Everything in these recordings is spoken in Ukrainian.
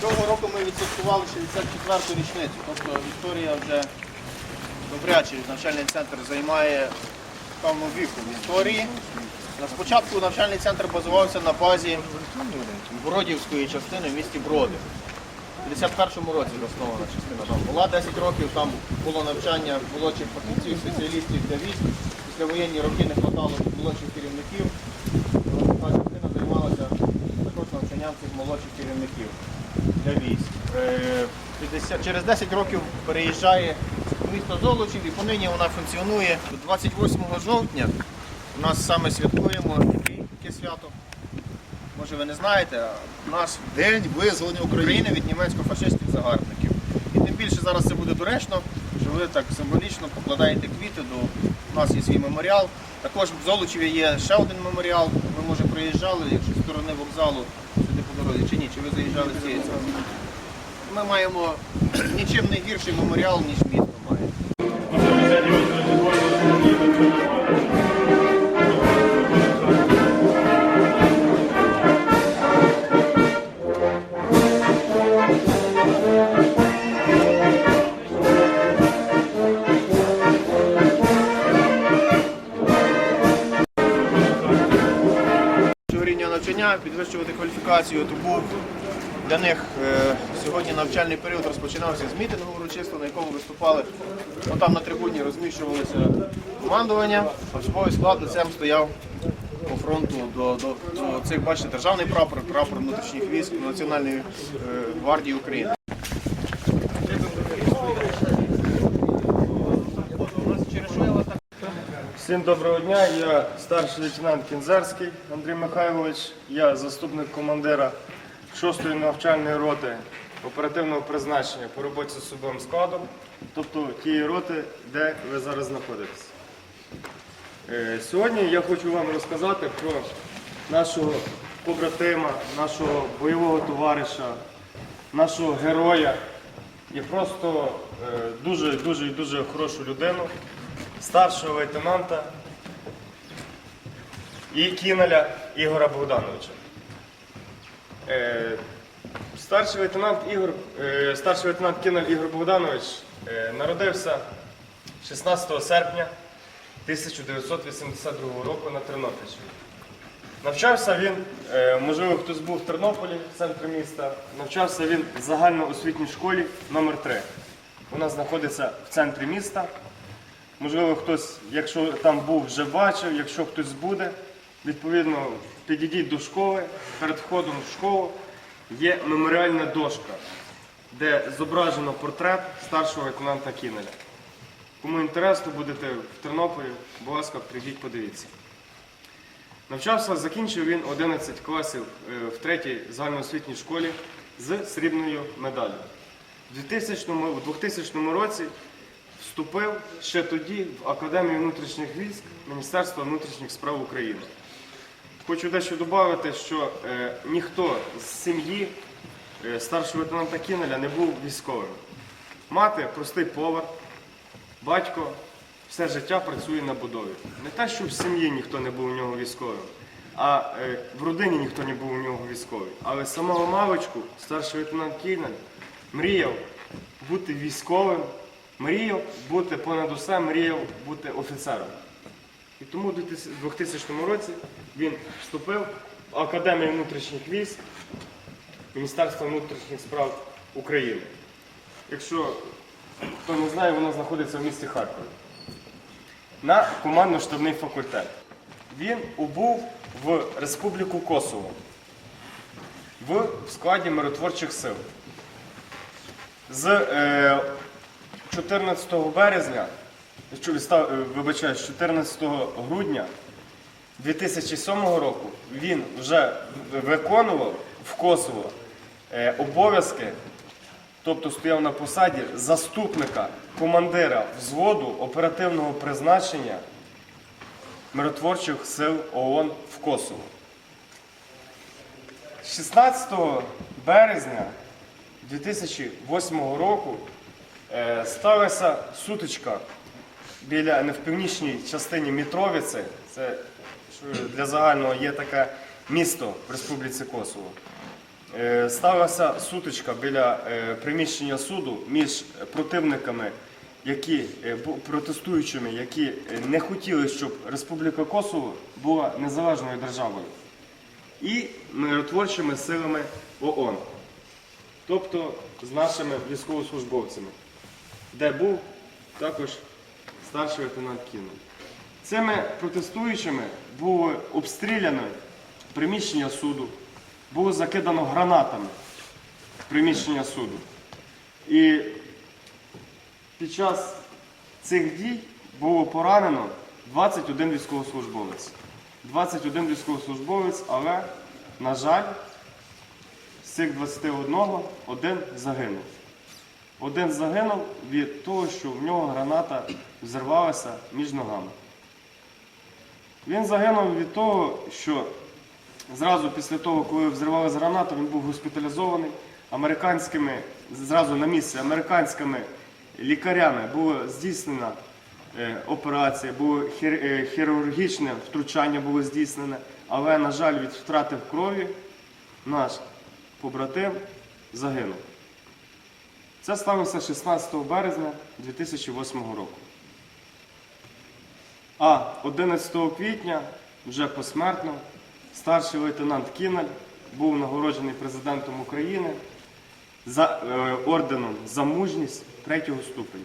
Цього року ми відсвяткували 64-ту річницю, тобто Вікторія вже добряче навчальний центр займає певну віку в історії. Спочатку навчальний центр базувався на базі Бродівської частини в місті Броди. У 51-му році заснована частина там була 10 років, там було навчання молодших фахівців, спеціалістів для військ. Післявоєнні роки не хватало молодших керівників. Та частина займалася також навчанням цих молодших керівників для військ. Е, 50 через 10 років переїжджає місто Золочів і понині вона функціонує. 28 жовтня у нас саме святкуємо яке свято. Може ви не знаєте, у нас День визволення України. Від німецько-фашистських загарбників. І тим більше зараз це буде доречно, що ви так символічно покладаєте квіти до у нас є свій меморіал. Також в Золочеві є ще один меморіал. Ви може приїжджали, якщо з сторони вокзалу сюди чи ні, чи ви заїжджали з цієї сторони. Ми маємо нічим не гірший меморіал, ніж місто має. Підвищувати кваліфікацію, то був для них е, сьогодні навчальний період розпочинався з мітингу урочисто, на якому виступали. Ну, там на трибуні розміщувалося командування, особовий склад лицем стояв по фронту до, до, до цих, бачите, державний прапор, прапор внутрішніх військ Національної е, гвардії України. Через що я вас так Всім доброго дня. Я старший лейтенант Кінзарський Андрій Михайлович. Я заступник командира 6-ї навчальної роти оперативного призначення по роботі з особовим складом, тобто тієї роти, де ви зараз знаходитесь. Е, Сьогодні я хочу вам розказати про нашого побратима, нашого бойового товариша, нашого героя і просто е, дуже дуже дуже хорошу людину, старшого лейтенанта і кіналя Ігора Богдановича. Е, Старший лейтенант Ігор, е, старший лейтенант Кіналь Ігор Богданович е, народився 16 серпня 1982 року на Тернопільщині. Навчався він, можливо, хтось був в Тернополі, в центрі міста. Навчався він в загальноосвітній школі номер 3 Вона знаходиться в центрі міста. Можливо, хтось, якщо там був, вже бачив, якщо хтось буде, відповідно, підійдіть до школи. Перед входом в школу є меморіальна дошка, де зображено портрет старшого лейтенанта Кінеля. Кому інтересно, будете в Тернополі, будь ласка, прийдіть, подивіться. Навчався, закінчив він 11 класів е, в третій загальноосвітній школі з срібною медаллю. У 2000 році вступив ще тоді в Академію внутрішніх військ Міністерства внутрішніх справ України. Хочу дещо додати, що е, ніхто з сім'ї е, старшого лейтенанта Кінеля не був військовим. Мати простий повар, батько все життя працює на будові. Не те, що в сім'ї ніхто не був у нього військовим, а е, в родині ніхто не був у нього військовий. Але самого мавочку старший лейтенант Кінель мріяв бути військовим, мріяв бути понад усе, мріяв бути офіцером. І тому у 2000 році він вступив в Академію внутрішніх військ Міністерства внутрішніх справ України. Якщо хто не знає, вона знаходиться в місті Харкові. На командно-штабний факультет. Він убув в Республіку Косово в складі миротворчих сил. З е, 14 березня, е, 14 грудня 2007 року він вже виконував в Косово е, обов'язки, тобто стояв на посаді заступника командира взводу оперативного призначення миротворчих сил ООН в Косово. 16 березня 2008 року сталася сутичка біля не в північній частині Мітровиці. Це для загального є таке місто в Республіці Косово. е, сталася сутичка біля е, приміщення суду між противниками, які е, протестуючими, які е, не хотіли, щоб Республіка Косово була незалежною державою, і миротворчими силами ООН, тобто з нашими військовослужбовцями, де був також старший лейтенант Кіно. Цими протестуючими було обстріляно приміщення суду, було закидано гранатами приміщення суду. І під час цих дій було поранено 21 військовослужбовець. 21 військовослужбовець, але, на жаль, з цих 21 один загинув. Один загинув від того, що в нього граната взірвалася між ногами. Він загинув від того, що зразу після того, коли взривалася граната, він був госпіталізований американськими, зразу на місці американськими лікарями була здійснена е, операція, було е, хірургічне втручання було здійснене, але, на жаль, від втрати в крові наш побратим загинув. Це сталося 16 березня 2008 року. А 11 квітня, вже посмертно, старший лейтенант Кіналь був нагороджений президентом України за е, орденом за мужність третього ступеня.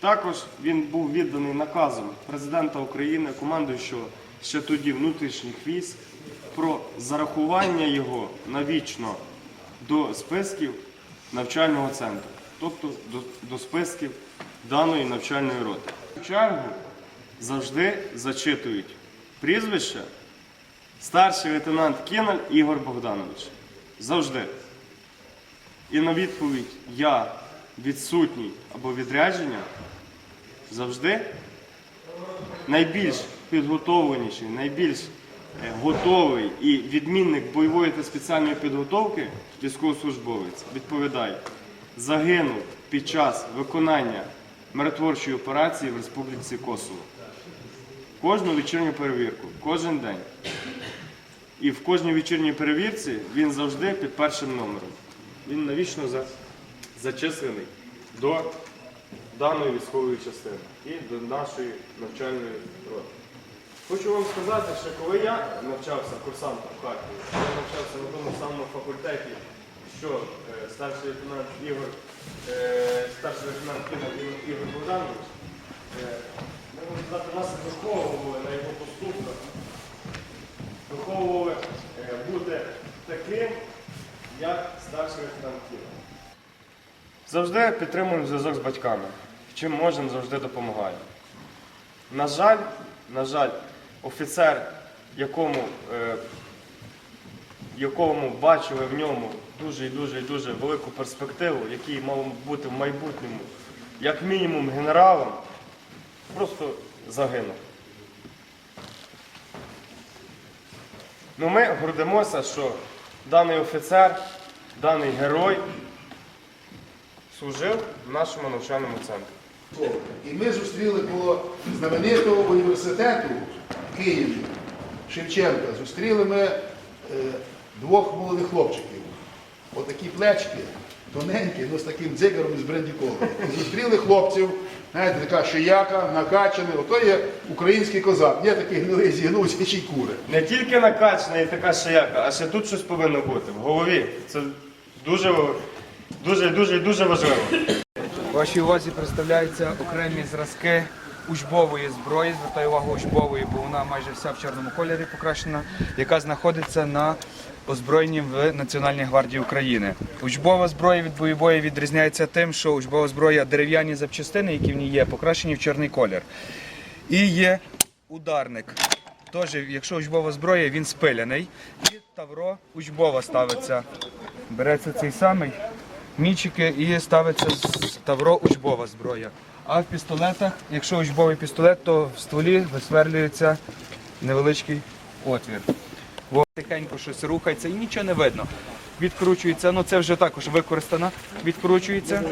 Також він був відданий наказом президента України, командуючого ще тоді внутрішніх військ, про зарахування його навічно до списків навчального центру, тобто до, списків даної навчальної роти. В чергу завжди зачитують прізвище старший лейтенант Кіналь Ігор Богданович. Завжди. І на відповідь я відсутній або відрядження завжди найбільш підготовленіший, найбільш готовий і відмінник бойової та спеціальної підготовки військовослужбовець відповідає, загинув під час виконання миротворчої операції в Республіці Косово. Кожну вечірню перевірку, кожен день. І в кожній вечірній перевірці він завжди під першим номером. Він навічно за- зачислений до даної військової частини і до нашої навчальної роти. Хочу вам сказати, що коли я навчався курсантом в Харкові, я навчався на тому самому факультеті, що е, старший лейтенант Ігор, е, старший лейтенант Ігор, Ігор Богданович, е, можна сказати, нас виховували на його поступках, виховували е, бути таким, як старший лейтенант Ігор. Завжди підтримуємо зв'язок з батьками. Чим можемо, завжди допомагаємо. На жаль, на жаль, офіцер, якому, е, якому бачили в ньому дуже і дуже і дуже велику перспективу, який мав бути в майбутньому, як мінімум генералом, просто загинув. Ну, ми гордимося, що даний офіцер, даний герой служив в нашому навчальному центрі. І ми зустріли коло знаменитого університету Києві Шевченка. Зустріли ми е, двох молодих хлопчиків. Отакі плечки, тоненькі, ну з таким дзигаром із брендіколом. І зустріли хлопців, знаєте, така шияка, накачаний. Ото є український козак. Є такий гнилий зігнувся ще й кури. Не тільки накачана і така шияка, а ще тут щось повинно бути в голові. Це дуже, дуже, дуже, дуже важливо. Вашій увазі представляються окремі зразки учбової зброї. Звертаю увагу учбової, бо вона майже вся в чорному кольорі покрашена, яка знаходиться на озброєнні в Національній гвардії України. Учбова зброя від бойової відрізняється тим, що учбова зброя дерев'яні запчастини, які в ній є, покрашені в чорний колір. І є ударник. Тож, якщо учбова зброя, він спиляний. І тавро учбова ставиться. Береться цей самий мічики і ставиться тавро учбова зброя. А в пістолетах, якщо учбовий пістолет, то в стволі висверлюється невеличкий отвір. Во, Тихенько щось рухається і нічого не видно. Відкручується, ну це вже також використано, відкручується.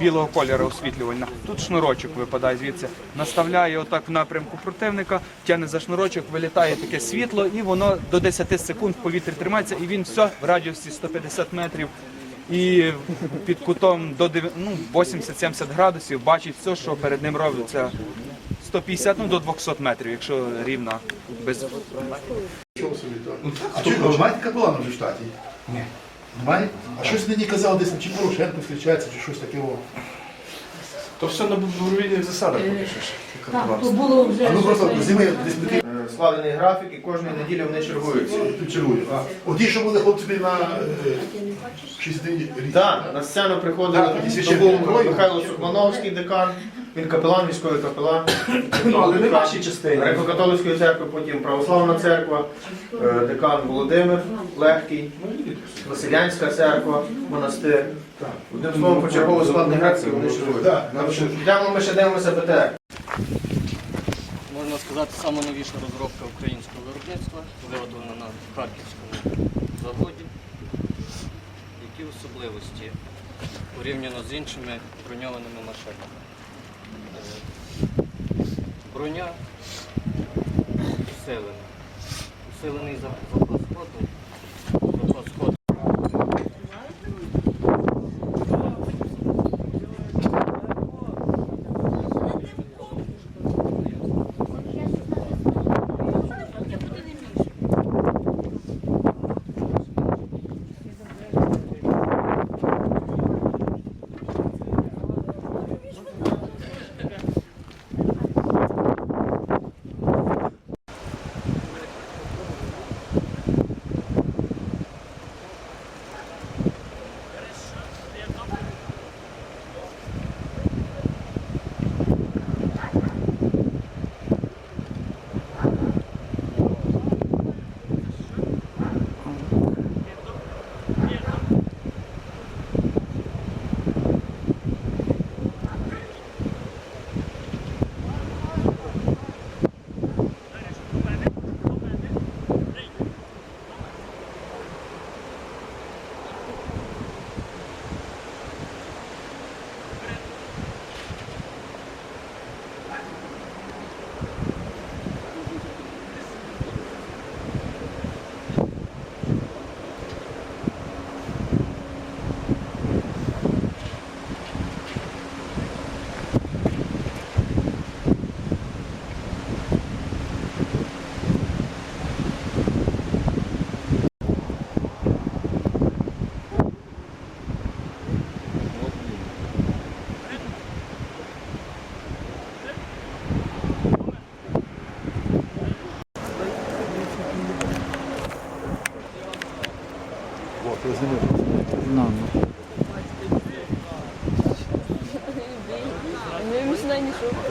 білого кольору освітлювальна. Тут шнурочок випадає звідси. Наставляє отак в напрямку противника, тягне за шнурочок, вилітає таке світло, і воно до 10 секунд в повітрі тримається, і він все в радіусі 150 метрів. І під кутом до ну, 80-70 градусів бачить все, що перед ним робиться 150 ну, до 200 метрів, якщо рівна без Чого собі то? А чи ви маєте капелана вже в штаті? Ні. Немає? А щось нині казав, десь чи Порошенко зустрічається, чи щось таке. То все на добровільних засадах поки що ж. Так, то було вже. А ну просто зими десь такі Е, Складений графік і кожної неділі вони чергуються. чергують. А от ті, що були хлопці на е, 60 рік. Так, на сцену приходили Так. Михайло Сурмановський декан, він капелан, військовий капелан. Ну, але не в нашій частині. Греко-католицької церкви, потім православна церква, е, декан Володимир Легкий, Василянська церква, монастир. Одним словом, почергово складний графік вони чергують. Так, Нам ще- Йдемо, ми ще дивимося БТР. Можна сказати, найновіша розробка українського виробництва, виготовлена на Харківському заводі. Які особливості порівняно з іншими броньованими машинами? Броня усилена. Усилений зап- запас ходу. Запас ходу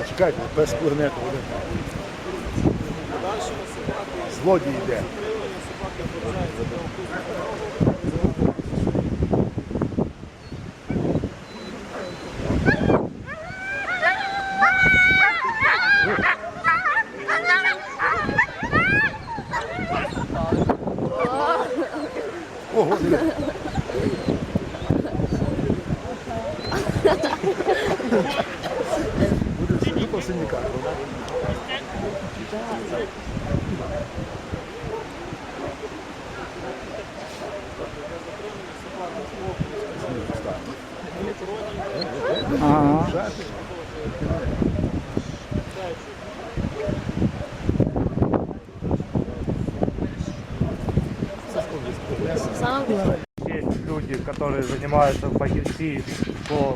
Чекайте, без кларнету буде. Злодій йде. Буде по синікату, так? Есть люди, которые занимаются фахівці по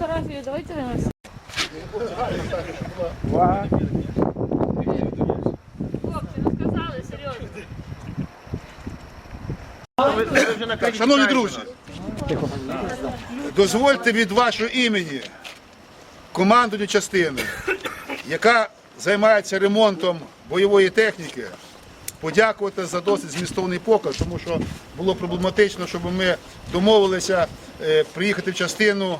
фотографію давайте. Ви Шановні друзі, Дозвольте від вашого імені командую частини, яка займається ремонтом бойової техніки, подякувати за досить змістовний показ, тому що було проблематично, щоб ми домовилися е, приїхати в частину,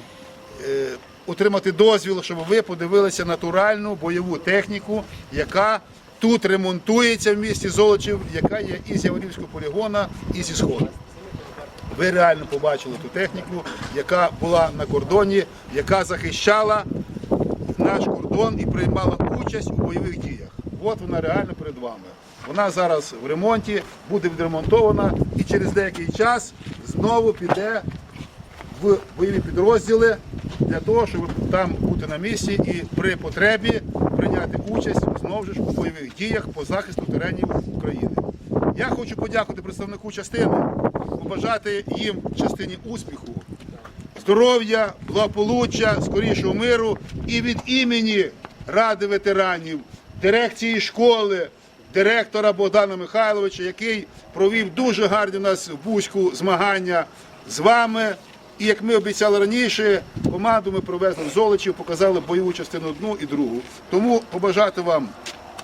отримати дозвіл, щоб ви подивилися натуральну бойову техніку, яка тут ремонтується в місті Золочів, яка є і з Яворівського полігона, і зі Сходу. Ви реально побачили ту техніку, яка була на кордоні, яка захищала наш кордон і приймала участь у бойових діях. От вона реально перед вами. Вона зараз в ремонті, буде відремонтована і через деякий час знову піде в бойові підрозділи для того, щоб там бути на місці і при потребі прийняти участь знову ж у бойових діях по захисту теренів України. Я хочу подякувати представнику частини, побажати їм частині успіху, здоров'я, благополуччя, скорішого миру і від імені Ради ветеранів, дирекції школи, директора Богдана Михайловича, який провів дуже гарні у нас в Бузьку змагання з вами. І як ми обіцяли раніше, команду ми привезли в Золочів, показали бойову частину одну і другу. Тому побажати вам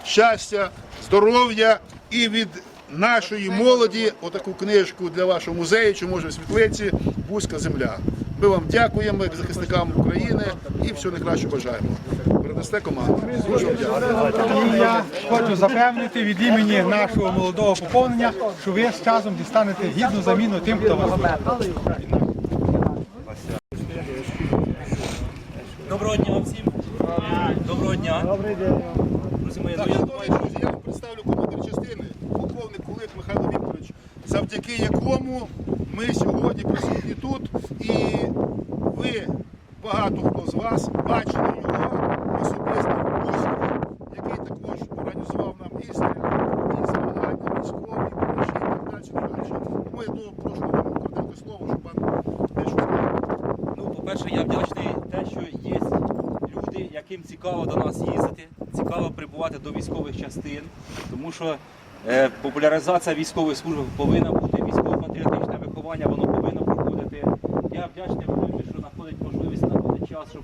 щастя, здоров'я і від нашої молоді отаку книжку для вашого музею, чи може в світлиці Бузька земля. Ми вам дякуємо як захисникам України і всього найкраще бажаємо. Передасте команду. Дуже. І я хочу запевнити від імені нашого молодого поповнення, що ви з часом дістанете гідну заміну тим, хто вас. Доброго дня всім. Доброго дня. Добрий день. Друзі мої, ну, Так, я шановні друзі, я вам представлю командир частини, полковник Кулик Михайло Вікторович, завдяки якому ми сьогодні присутні тут, і ви, багато хто з вас, бачили його особисто в Бузьку, який також організував нам і стрільбу, і змагання військові, і прочі, і так далі. і так далі. Тому я думаю, прошу вам коротеньке слово, щоб пан дещо сказав. Ну, по-перше, я вдячний те, що є люди, яким цікаво до нас їздити, цікаво прибувати до військових частин, тому що е, популяризація військової служби повинна бути, військово-патріотичне виховання, воно повинно проходити. Я вдячний людям, що знаходить можливість, знаходить час, щоб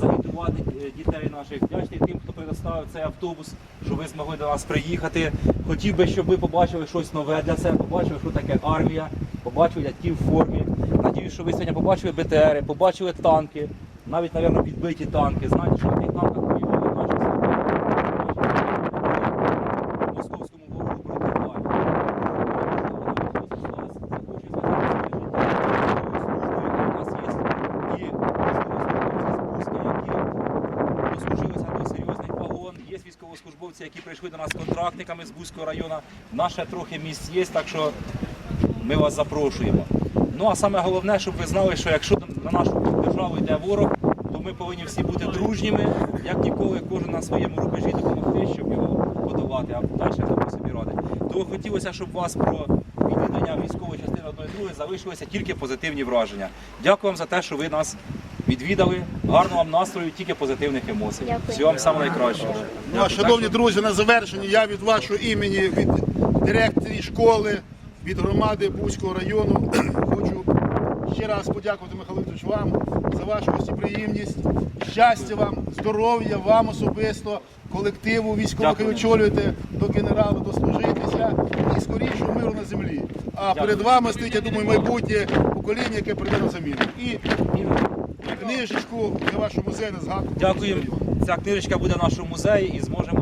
загітувати е, дітей наших. Вдячний тим, хто предоставив цей автобус, що ви змогли до нас приїхати. Хотів би, щоб ви побачили щось нове для себе, побачили, що таке армія, побачили дядьків в формі. Надіюсь, що ви сьогодні побачили БТРи, побачили танки, навіть, мабуть, підбиті танки. Знаєте, що на тих танках воювали наші солдати. В московському ворогу противають. У нас є і військовослужбовці з Бузька, які дослужилися до серйозних погон. Є військовослужбовці, які прийшли до нас контрактниками з Бузького району. Наше трохи місць є, так що ми вас запрошуємо. Ну а саме головне, щоб ви знали, що якщо на нашу державу йде ворог, то ми повинні всі бути дружніми, як ніколи, кожен на своєму рубежі допомогти, щоб його подолати, а далі хто собі радить. Тому хотілося, щоб вас про відвідання військової частини одної другої залишилися тільки позитивні враження. Дякую вам за те, що ви нас відвідали. Гарного вам настрою, тільки позитивних емоцій. Всього вам самого найкращого. Ну, а, шановні друзі, на завершення я від вашого імені, від дирекції школи, від громади Бузького району хочу ще раз подякувати Михайло Вікторович вам за вашу гостеприємність. Щастя вам, здоров'я вам особисто, колективу військових, який очолюєте, до генералу дослужитися і скорішого миру на землі. А перед вами стоїть, я думаю, майбутнє покоління, яке прийде на заміну. І книжечку для вашого музею на згадку. Дякую. Ця книжечка буде в нашому музеї і зможемо